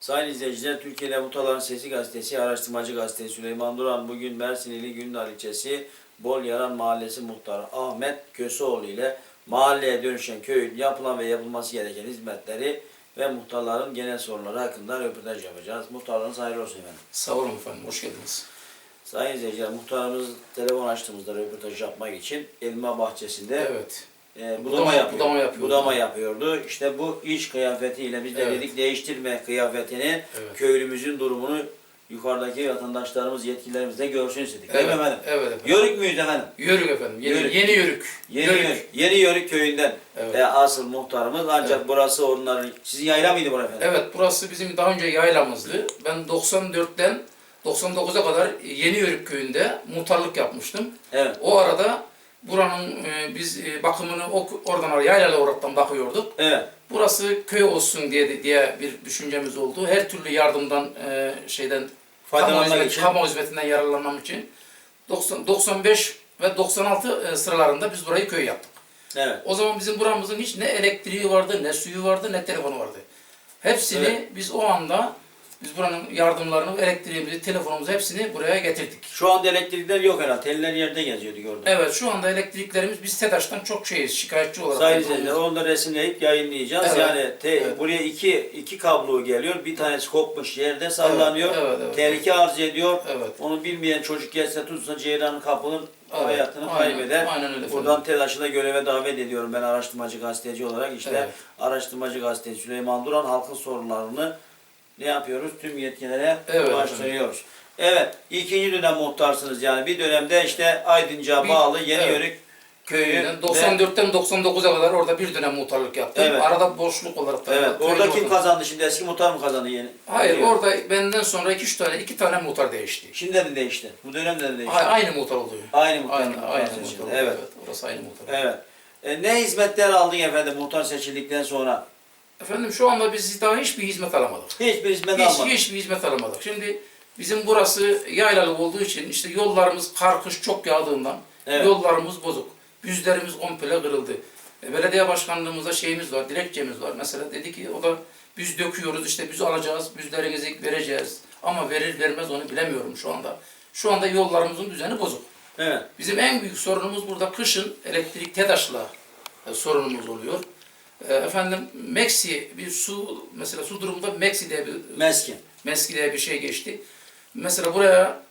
Sayın izleyiciler, Türkiye'de Mutaların Sesi Gazetesi, Araştırmacı Gazetesi Süleyman Duran bugün Mersin ili Gündar ilçesi Bol Yaran Mahallesi Muhtarı Ahmet Köseoğlu ile mahalleye dönüşen köyün yapılan ve yapılması gereken hizmetleri ve muhtarların genel sorunları hakkında röportaj yapacağız. Muhtarlarınız hayırlı olsun efendim. Sağ olun efendim, hoş geldiniz. Sayın izleyiciler, muhtarımız telefon açtığımızda röportaj yapmak için elma bahçesinde Evet, e, budama, Budama- yapıyor. budama yapıyordu. Budama yapıyordu. İşte bu iş kıyafetiyle biz de Evet. dedik değiştirme kıyafetini Evet. köylümüzün durumunu yukarıdaki vatandaşlarımız, yetkililerimiz de görsün istedik. Değil mi evet, efendim? evet efendim. Yörük müyüz efendim? Yörük efendim, yeni Yörük. yeni yörük. Yeni Yörük. Yörük, Yeni Yörük köyünden Evet. e, asıl muhtarımız ancak Evet. burası onların, sizin yayla mıydı burası efendim? Evet, burası bizim daha önce yaylamızdı. Ben 94'ten 99'a kadar Yeni Yörük köyünde muhtarlık yapmıştım. Evet. O arada buranın e, biz e, bakımını o, oradan oraya yaylalı olaraktan bakıyorduk. Evet. Burası köy olsun diye diye bir düşüncemiz oldu. Her türlü yardımdan e, şeyden kamu, Faydalanmak hizmet, için. kamu hizmetinden yararlanmam için 90, 95 ve 96 e, sıralarında biz burayı köy yaptık. Evet. O zaman bizim buramızın hiç ne elektriği vardı, ne suyu vardı, ne telefonu vardı. Hepsini Evet. biz o anda biz buranın yardımlarını, elektriğimizi, telefonumuzu hepsini buraya getirdik. Şu anda elektrikler yok herhalde. Teller yerde geziyordu gördüm. Evet şu anda elektriklerimiz biz TEDAŞ'tan çok şeyiz, şikayetçi olarak. Sayın izleyiciler da resimleyip yayınlayacağız. Evet. Yani te- Evet. buraya iki iki kablo geliyor. Bir tanesi kopmuş yerde sallanıyor. Evet, evet, evet. Tehlike arz ediyor. Evet. Onu bilmeyen çocuk gelse tutsa ceylanın kapılır Evet, hayatını aynen, kaybeder. aynen öyle Buradan. TEDAŞ'ı da göreve davet ediyorum ben araştırmacı gazeteci olarak. işte Evet. araştırmacı gazeteci Süleyman Duran halkın sorunlarını ne yapıyoruz? Tüm yetkililere Evet, ulaştırıyoruz. Evet. ikinci dönem muhtarsınız yani. Bir dönemde işte Aydınca bağlı Yeni evet. Yörük köyü. Köyünden ve- 94'ten 99'a kadar orada bir dönem muhtarlık yaptım. Evet. Arada boşluk olarak da. Evet. Orada kim oldum. kazandı şimdi? Eski muhtar mı kazandı yeni? Hayır, Yörük. orada benden sonra iki üç tane, iki tane muhtar değişti. Şimdi de değişti. Bu dönemde de değişti. A- Aynı muhtar oluyor. Aynı muhtar. Aynı, aynı seçildi. muhtar oluyor. Evet. Evet. Orası aynı muhtar. Evet. E, ne hizmetler aldın efendim muhtar seçildikten sonra? Efendim şu anda biz daha hiçbir hizmet alamadık. Hiçbir hizmet Hiç, almadın. hiçbir hizmet alamadık. Şimdi bizim burası yaylalı olduğu için işte yollarımız kar kış çok yağdığından Evet. yollarımız bozuk. Büzlerimiz komple kırıldı. E, belediye başkanlığımızda şeyimiz var, dilekçemiz var. Mesela dedi ki o da büz döküyoruz işte büz alacağız, büzlerinizi vereceğiz. Ama verir vermez onu bilemiyorum şu anda. Şu anda yollarımızın düzeni bozuk. Evet. Bizim en büyük sorunumuz burada kışın elektrik TEDAŞ'la e, sorunumuz oluyor. E, efendim Meksi bir su mesela su durumunda Meksi diye bir Meskin. Meski diye bir şey geçti. Mesela buraya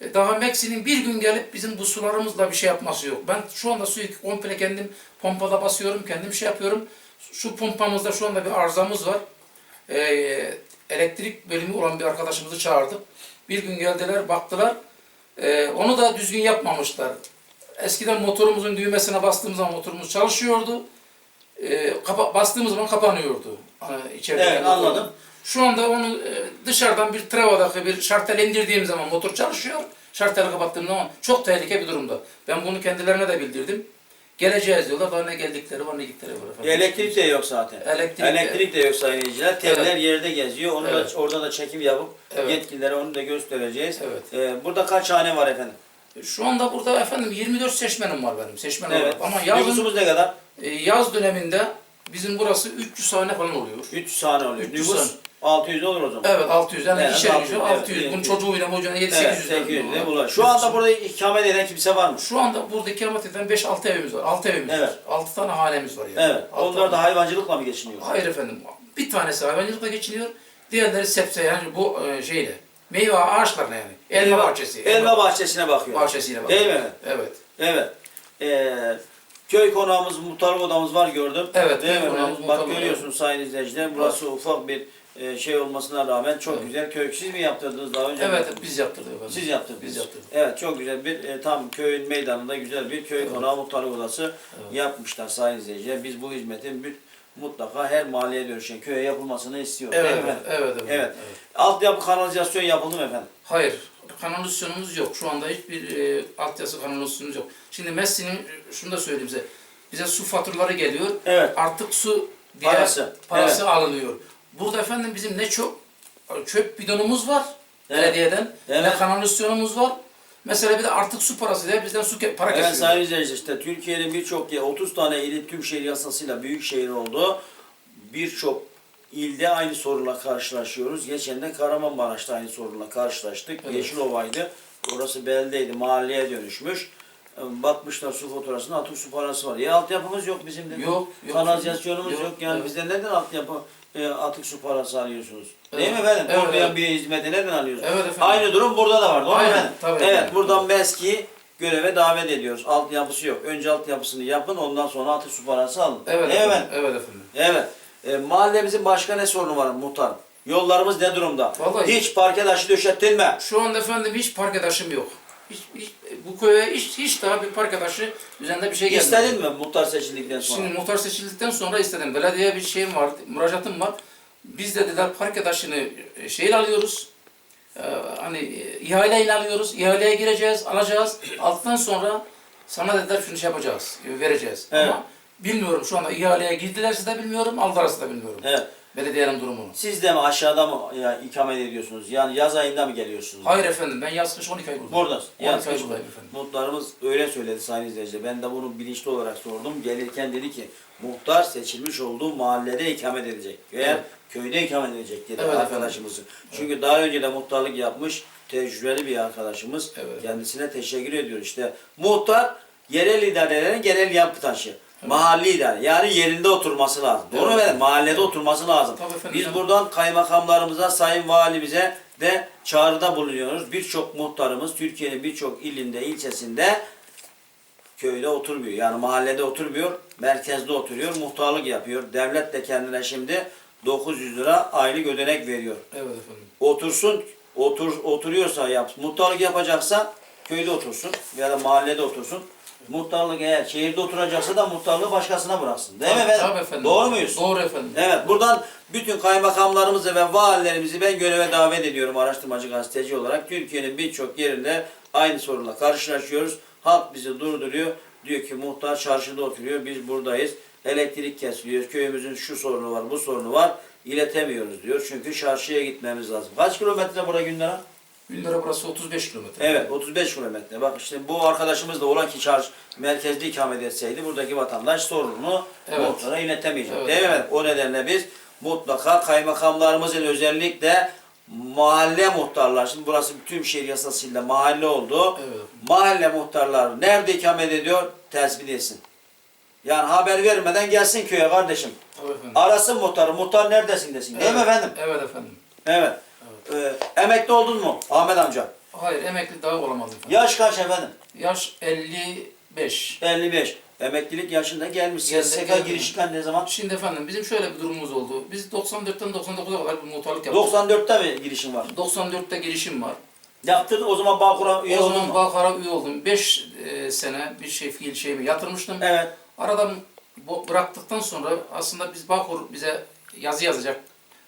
e, daha Meksi'nin bir gün gelip bizim bu sularımızla bir şey yapması yok. Ben şu anda suyu komple kendim pompada basıyorum, kendim şey yapıyorum. Şu pompamızda şu anda bir arızamız var. Ee, elektrik bölümü olan bir arkadaşımızı çağırdık. Bir gün geldiler, baktılar. Ee, onu da düzgün yapmamışlar. Eskiden motorumuzun düğmesine bastığımız zaman motorumuz çalışıyordu. Ee, kapa- bastığımız zaman kapanıyordu. Ee, içerideki Evet, anladım. Şu anda onu e, dışarıdan bir Trevo'daki bir şartel indirdiğim zaman motor çalışıyor. Şarteli kapattığım zaman çok tehlike bir durumda. Ben bunu kendilerine de bildirdim. Geleceğiz diyorlar. Daha ne geldikleri var ne gittikleri var efendim. Elektrik de yok zaten. Elektrik Elektrik de yok sayın izleyiciler. Teller Evet. yerde geziyor. Onu Evet. da orada da çekim yapıp Evet. yetkililere onu da göstereceğiz. Evet. Ee, burada kaç hane var efendim? Şu anda burada efendim 24 seçmenim var benim. Seçmen Evet. olarak. Ama yazın, Nüfusumuz ne kadar? E, yaz döneminde bizim burası 300 hane falan oluyor. 300 hane oluyor. 300 Nüfus hane. 600 olur o zaman. Evet 600 yani Evet, ikişer 600, kişi evet, 600. Bunun evet. çocuğuyla hocana 7 Evet, 800. 800 de var. bulur. Şu anda burada ikamet eden kimse var mı? Şu anda burada ikamet eden 5-6 evimiz var. 6 evimiz Evet. var. 6 tane hanemiz var yani. Evet. Altı Onlar da hayvancılıkla mı geçiniyor? Hayır efendim. Bir tanesi hayvancılıkla geçiniyor. Diğerleri sebze yani bu e, şeyle. Meyve ağaçlarına yani. Elma bahçesi. Elma bahçesine bakıyor. bahçesiyle bakıyor. Değil mi? Evet. Evet. Ee, köy konağımız, muhtarlık odamız var gördüm. Evet, Değil köy mi? konağımız, Bak muhtarlık görüyorsunuz sayın izleyiciler. Burası ufak bir e, şey olmasına rağmen çok Evet. güzel. Köy siz mi yaptırdınız daha önce? Evet biz yaptırdık efendim. Siz yaptırdınız. Biz yaptırdık. Evet çok güzel bir e, tam köyün meydanında güzel bir köy konağı muhtarlık odası Evet. yapmışlar sayın izleyiciler. Biz bu hizmetin bir, mutlaka her mahalleye dönüşen köye yapılmasını istiyoruz. Evet, değil mi evet, efendim? evet, evet, Evet. Altyapı kanalizasyon yapıldı mı efendim? Hayır, kanalizasyonumuz yok. Şu anda hiçbir e, altyapı kanalizasyonumuz yok. Şimdi Messi'nin, e, şunu da söyleyeyim size. Bize su faturaları geliyor. Evet. Artık su diye Parası. parası alınıyor. Burada efendim bizim ne çok çöp bidonumuz var Evet. belediyeden, Evet. ne kanalizasyonumuz var. Mesela bir de artık su parası diye bizden su para Evet kesiyor. sayın izleyiciler işte Türkiye'nin birçok yer 30 tane ili tüm şehir yasasıyla büyük şehir oldu. Birçok ilde aynı sorunla karşılaşıyoruz. Geçen de Kahramanmaraş'ta aynı sorunla karşılaştık. Evet. Yeşilova'ydı. Orası beldeydi, mahalleye dönüşmüş. E, Bakmışlar su faturasında atık su parası var. Ya altyapımız yok bizim de. Yok, yok. Kanalizasyonumuz yok. Yok, Yani evet. bizden neden altyapı e, atık su parası alıyorsunuz? Evet. Değil mi efendim? Evet, Olmayan evet. bir hizmeti neden alıyorsunuz? Evet efendim. Aynı durum burada da var. Doğru mu Aynen, efendim? tabii evet, efendim. buradan MESK'i göreve davet ediyoruz. Altyapısı yok. Önce altyapısını yapın ondan sonra atık su parası alın. Evet Değil mi efendim. Evet efendim. Evet. E, mahallemizin başka ne sorunu var muhtar? Yollarımız ne durumda? Vallahi- Hiç parke taşı döşettilme. Şu anda efendim hiç park adaşım yok. Hiç, hiç, bu köye hiç, hiç daha bir park adaşı üzerinde bir şey gelmedi. İstedin mi muhtar seçildikten sonra? Şimdi muhtar seçildikten sonra istedim. Belediye bir şeyim var, müracaatım var. Biz de dediler park adaşını e, şeyle alıyoruz. Ee, hani e, ihaleyle alıyoruz. İhaleye gireceğiz, alacağız. Aldıktan sonra sana dediler şunu şey yapacağız, e, vereceğiz. Evet. Ama bilmiyorum şu anda ihaleye girdilerse de bilmiyorum, aldılarsa da bilmiyorum. Evet. Belediyenin durumunu. Siz de mi aşağıda mı ya, ikamet ediyorsunuz? Yani yaz ayında mı geliyorsunuz? Hayır efendim ben yaz kış 12 ay buradayım. Buradasın. 12 Yaz ay kış. buradayım efendim. Muhtarımız öyle söyledi sayın izleyiciler. Ben de bunu bilinçli olarak sordum. Gelirken dedi ki muhtar seçilmiş olduğu mahallede ikamet edecek. Veya Evet. köyde ikamet edecek dedi Evet arkadaşımızı. Çünkü daha önce de muhtarlık yapmış tecrübeli bir arkadaşımız. Evet. Kendisine teşekkür ediyor. İşte muhtar yerel idarelerin genel yapı taşı. Mahalli idare. Yani yerinde oturması lazım. Doğru mu efendim? Mahallede oturması lazım. Tabii efendim. Biz buradan kaymakamlarımıza, sayın valimize de çağrıda bulunuyoruz. Birçok muhtarımız Türkiye'nin birçok ilinde, ilçesinde köyde oturmuyor. Yani mahallede oturmuyor, merkezde oturuyor, muhtarlık yapıyor. Devlet de kendine şimdi 900 lira aylık ödenek veriyor. Evet efendim. Otursun, otur oturuyorsa yap, muhtarlık yapacaksa köyde otursun ya da mahallede otursun. Muhtarlık eğer şehirde oturacaksa da muhtarlığı başkasına bıraksın. Değil mi efendim? tabii efendim. Doğru muyuz? Doğru efendim. Evet, buradan bütün kaymakamlarımızı ve valilerimizi ben göreve davet ediyorum araştırmacı gazeteci olarak. Türkiye'nin birçok yerinde aynı sorunla karşılaşıyoruz. Halk bizi durduruyor. Diyor ki muhtar çarşıda oturuyor, biz buradayız. Elektrik kesiliyor, köyümüzün şu sorunu var, bu sorunu var. İletemiyoruz diyor. Çünkü çarşıya gitmemiz lazım. Kaç kilometre buraya günlere? Gündere burası 35 kilometre. Evet 35 kilometre. Bak işte bu arkadaşımız da ola ki çarşı merkezde ikamet etseydi buradaki vatandaş sorununu Evet. muhtara iletemeyecek. Evet. Değil mi? efendim? O nedenle biz mutlaka kaymakamlarımızın özellikle mahalle muhtarlar, şimdi burası tüm şehir yasasıyla mahalle oldu. Evet. Mahalle muhtarlar nerede ikamet ediyor? Tespit etsin. Yani haber vermeden gelsin köye kardeşim. Tabii efendim. Arasın muhtarı. Muhtar neredesin desin. Değil mi Evet. efendim? Evet efendim. Evet. Ee, emekli oldun mu Ahmet amca? Hayır emekli daha olamadım efendim. Yaş kaç efendim? Yaş 55. 55. Emeklilik yaşında gelmiş. Geldi, SSK geldi. girişinden ne zaman? Şimdi efendim bizim şöyle bir durumumuz oldu. Biz 94'ten 99'a kadar bir muhtarlık yaptık. 94'te mi girişin var? 94'te girişim var. Yaptın o zaman Bağkur'a üye o oldun zaman mu? Bağkar'a üye oldum. 5 sene bir şey fiil şeyimi yatırmıştım. Evet. Aradan bu- bıraktıktan sonra aslında biz Bağkur bize yazı yazacak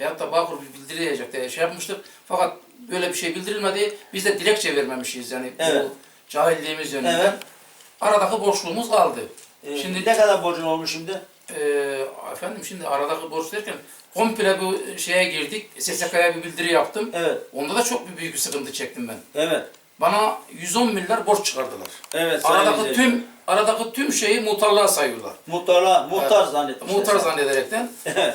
veyahut da Bağkur bir bildiri yayacak diye şey yapmıştık. Fakat böyle bir şey bildirilmedi. Biz de dilekçe vermemişiz yani Evet. bu cahilliğimiz yönünden. Evet. Aradaki boşluğumuz kaldı. Ee, Şimdi ne kadar borcun olmuş şimdi? Ee, efendim şimdi aradaki borç derken komple bu şeye girdik. SSK'ya bir bildiri yaptım. Evet. Onda da çok bir büyük bir sıkıntı çektim ben. Evet. Bana 110 milyar borç çıkardılar. Evet. Aradaki tüm aradaki tüm şeyi muhtarlığa sayıyorlar. Muhtarla, muhtar Evet. zannetmişler. Muhtar zannederekten.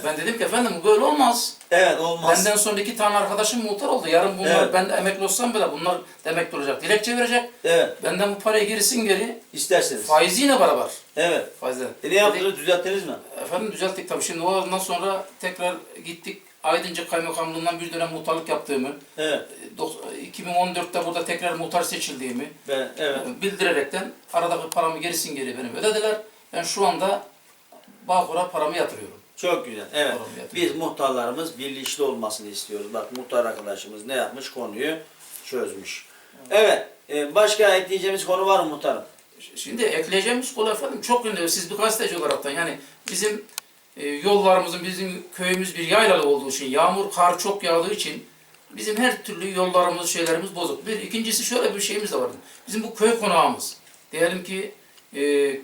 ben dedim ki efendim bu böyle olmaz. Evet olmaz. Benden sonra iki tane arkadaşım muhtar oldu. Yarın bunlar Evet. ben de emekli olsam bile bunlar da emekli olacak. Dilekçe verecek. Evet. Benden bu parayı gerisin geri. İsterseniz. Faiziyle beraber. Evet. Faizle. E ne yaptınız? Düzelttiniz mi? Efendim düzelttik tabii. Şimdi ondan sonra tekrar gittik. Aydınca Kaymakamlığından bir dönem muhtarlık yaptığımı, Evet. e, dok- 2014'te burada tekrar muhtar seçildiğimi Ben, evet. e, bildirerekten aradaki paramı gerisin geri benim ödediler. Ben şu anda Bağkur'a paramı yatırıyorum. Çok güzel. Evet. Biz muhtarlarımız birleşli olmasını istiyoruz. Bak muhtar arkadaşımız ne yapmış? Konuyu çözmüş. Evet. e, başka ekleyeceğimiz konu var mı muhtarım? Şimdi ekleyeceğimiz konu efendim çok önemli. Siz bir gazeteci olaraktan yani bizim e, yollarımızın, bizim köyümüz bir yaylalı olduğu için, yağmur, kar çok yağdığı için bizim her türlü yollarımız, şeylerimiz bozuk. Bir, ikincisi şöyle bir şeyimiz de vardı. Bizim bu köy konağımız, diyelim ki e,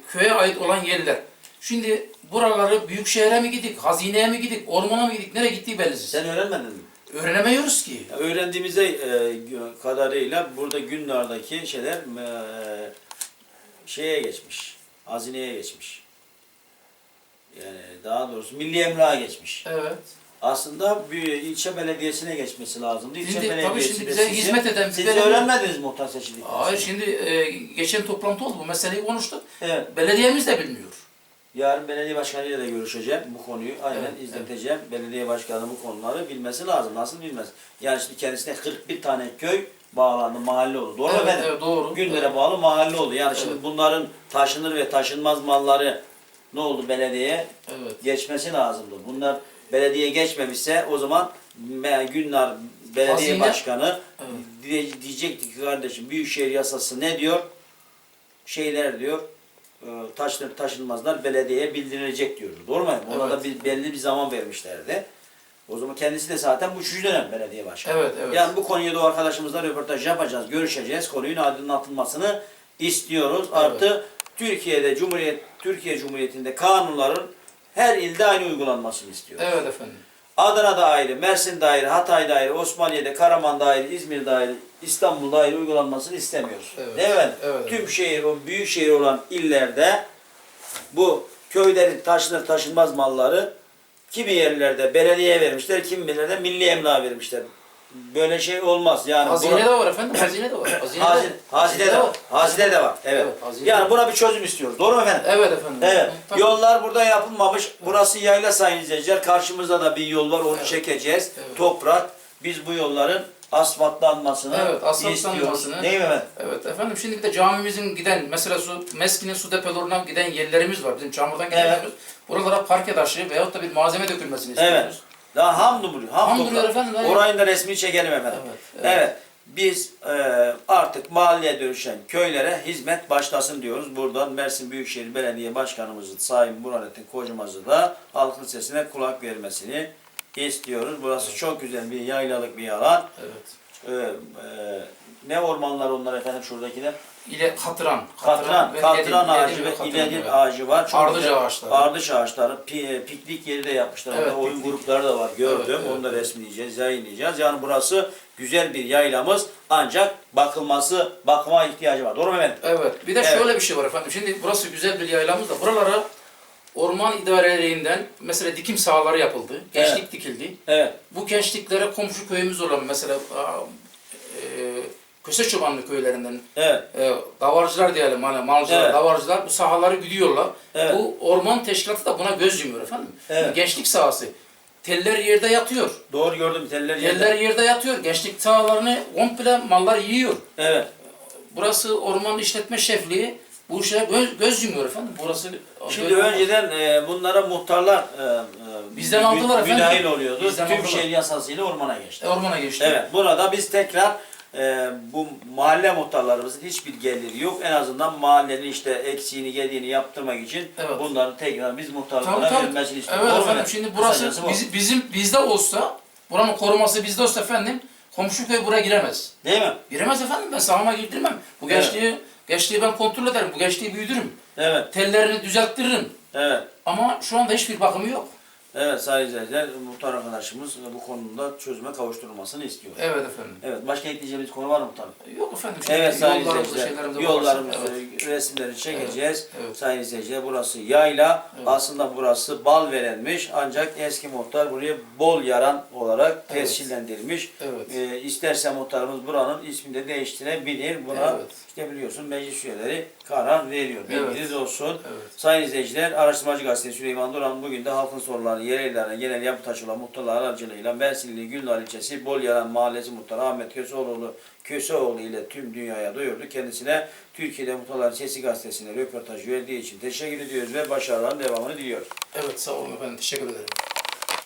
köye ait olan yerler. Şimdi buraları büyük şehre mi gidik, hazineye mi gidik, ormana mı gidik, nereye gittiği belirsiz. Sen öğrenmedin mi? Öğrenemiyoruz ki. Ya Öğrendiğimize e, kadarıyla burada günlerdeki şeyler e, şeye geçmiş. Hazineye geçmiş. Yani daha doğrusu milli emlağa geçmiş. Evet. aslında bir ilçe belediyesine geçmesi lazımdı. İlçe Şimdi, tabii belediyesi şimdi de bize sizi- hizmet eden Siz belediye- öğrenmediniz muhtar seçildikten Hayır sonra. şimdi e, geçen toplantı oldu bu meseleyi konuştuk. Evet. Belediyemiz de bilmiyor. Yarın belediye başkanıyla da görüşeceğim bu konuyu. Aynen Evet, izleteceğim. Belediye başkanı bu konuları bilmesi lazım. Nasıl bilmez? Yani şimdi kendisine 41 tane köy bağlandı, mahalle oldu. Doğru mu Evet, efendim? evet, doğru. Günlere bağlı mahalle oldu. Yani şimdi Evet. bunların taşınır ve taşınmaz malları ne oldu belediyeye? Evet. Geçmesi lazımdı. Bunlar belediye geçmemişse o zaman Günler Belediye Hazine- Başkanı Evet. diye- diyecekti ki kardeşim Büyükşehir Yasası ne diyor? Şeyler diyor e, taşınır taşınmazlar belediyeye bildirilecek diyordu. Doğru mu? Ona Evet. da bir, belli bir zaman vermişlerdi. O zaman kendisi de zaten bu üçüncü dönem belediye başkanı. Evet, evet. Yani bu konuya da arkadaşımızla röportaj yapacağız, görüşeceğiz. Konunun aydınlatılmasını istiyoruz. Artı Türkiye'de Cumhuriyet Türkiye Cumhuriyeti'nde kanunların her ilde aynı uygulanmasını istiyoruz. Evet efendim. Adana'da ayrı, Mersin'de ayrı, Hatay'da ayrı, Osmaniye'de, Karaman'da ayrı, İzmir'de ayrı, İstanbul'da ayrı uygulanmasını istemiyoruz. Evet. Değil mi? Evet. Tüm şehir, o büyük şehir olan illerde bu köylerin taşınır taşınmaz malları kimi yerlerde belediyeye vermişler, kimi yerlerde milli emlağa vermişler. Böyle şey olmaz. Yani Hazine buna- de var efendim. Hazine de var. Hazine, hazine, hazine de var. Hazine de var. Evet. Evet, hazine yani de buna bir çözüm istiyoruz. Doğru mu efendim? Evet efendim. Evet. Tabii. Yollar burada yapılmamış. Burası yayla sayın izleyiciler. Karşımızda da bir yol var. Onu Evet. çekeceğiz. Evet. Toprak. Biz bu yolların asfaltlanmasını Evet, asfaltlanmasını. istiyoruz. Değil mi efendim? Evet efendim şimdi bir de camimizin giden mesela su meskinin su depolarına giden yerlerimiz var. Bizim çamurdan giden Evet. yerlerimiz. Buralara parke taşı veyahut da bir malzeme dökülmesini Evet. Daha ham duruyor. Ham, Ham toprak. duruyor efendim, evet. Orayın da resmini çekelim efendim. Evet, Evet. evet. Biz e, artık mahalleye dönüşen köylere hizmet başlasın diyoruz. Buradan Mersin Büyükşehir Belediye Başkanımızın Sayın Burhanettin Kocamaz'ı da halkın sesine kulak vermesini istiyoruz. Burası çok güzel bir yaylalık bir alan. Evet. Ee, e, ne ormanlar onlar efendim şuradakiler? İle katran. Katran, katran edil- ağacı ve katran, iledir ağacı var. Çok Ardıç güzel. ağaçları. Ardıç ağaçları. Pi- e, piknik yeri de yapmışlar. Evet, Orada oyun piknik. grupları da var gördüm. Evet, evet, Onu da evet. resmileyeceğiz, yayınlayacağız. Yani burası güzel bir yaylamız ancak bakılması, bakıma ihtiyacı var. Doğru mu efendim? Evet. Bir de Evet. şöyle bir şey var efendim. Şimdi burası güzel bir yaylamız da buralara orman idarelerinden mesela dikim sahaları yapıldı. Gençlik Evet. dikildi. Evet. Bu gençliklere komşu köyümüz olan mesela e, Köse Çobanlı köylerinden Evet. e, davarcılar diyelim hani malcılar, Evet. davarcılar bu sahaları gidiyorlar. Evet. Bu orman teşkilatı da buna göz yumuyor efendim. Evet. Gençlik sahası. Teller yerde yatıyor. Doğru gördüm teller yerde. Teller yerde yatıyor. Gençlik sahalarını komple mallar yiyor. Evet. Burası orman işletme şefliği bu işe göz, göz yumuyor efendim. Burası Şimdi önceden e, bunlara muhtarlar e, e, Bizden aldılar efendim. müdahil oluyordu. Bizden Tüm aldılar. şehir yasasıyla ormana geçti. E, ormana geçti. Evet, burada biz tekrar e, bu mahalle muhtarlarımızın hiçbir geliri yok. En azından mahallenin işte eksiğini, gediğini yaptırmak için Evet. bunların tekrar biz Tabii muhtarlıklara tabii. verilmesini istiyoruz. Evet Doğru mu efendim şimdi burası Kısacası bu. bizi- bizim bizde olsa buranın koruması bizde olsa efendim komşu köy buraya giremez. Değil mi? Giremez efendim ben sahama girdirmem. Bu Evet. gençliği gençliği ben kontrol ederim. Bu gençliği büyütürüm. Evet, Tellerini düzelttiririm. evet. Ama şu anda hiçbir bakımı yok. Evet sayın izleyiciler, muhtar arkadaşımız bu konuda çözüme kavuşturulmasını istiyor. Evet efendim. Evet, başka ekleyeceğimiz konu var mı muhtarım? Yok efendim. Evet sayın izleyiciler, yollarımızı. Evet. resimleri çekeceğiz. Evet, evet. Sayın izleyiciler burası yayla. Evet. Aslında burası bal verenmiş ancak eski muhtar buraya bol yaran olarak Evet. tescillendirmiş. Evet. Ee, isterse muhtarımız buranın ismini de değiştirebilir. Buna Evet. işte biliyorsun meclis üyeleri karar veriyor. Evet. Bilginiz olsun. Evet. Sayın izleyiciler, Araştırmacı Gazetesi Süleyman Duran bugün de halkın sorularını yerel ilerine genel yapı taşı olan muhtarlar aracılığıyla Mersinli Gülnar ilçesi Bolyaran Mahallesi Muhtarı Ahmet Köseoğlu, Köseoğlu ile tüm dünyaya duyurdu. Kendisine Türkiye'de Muhtarların Sesi Gazetesi'ne röportaj verdiği için teşekkür ediyoruz ve başarıların devamını diliyoruz. Evet sağ olun efendim. Teşekkür ederim.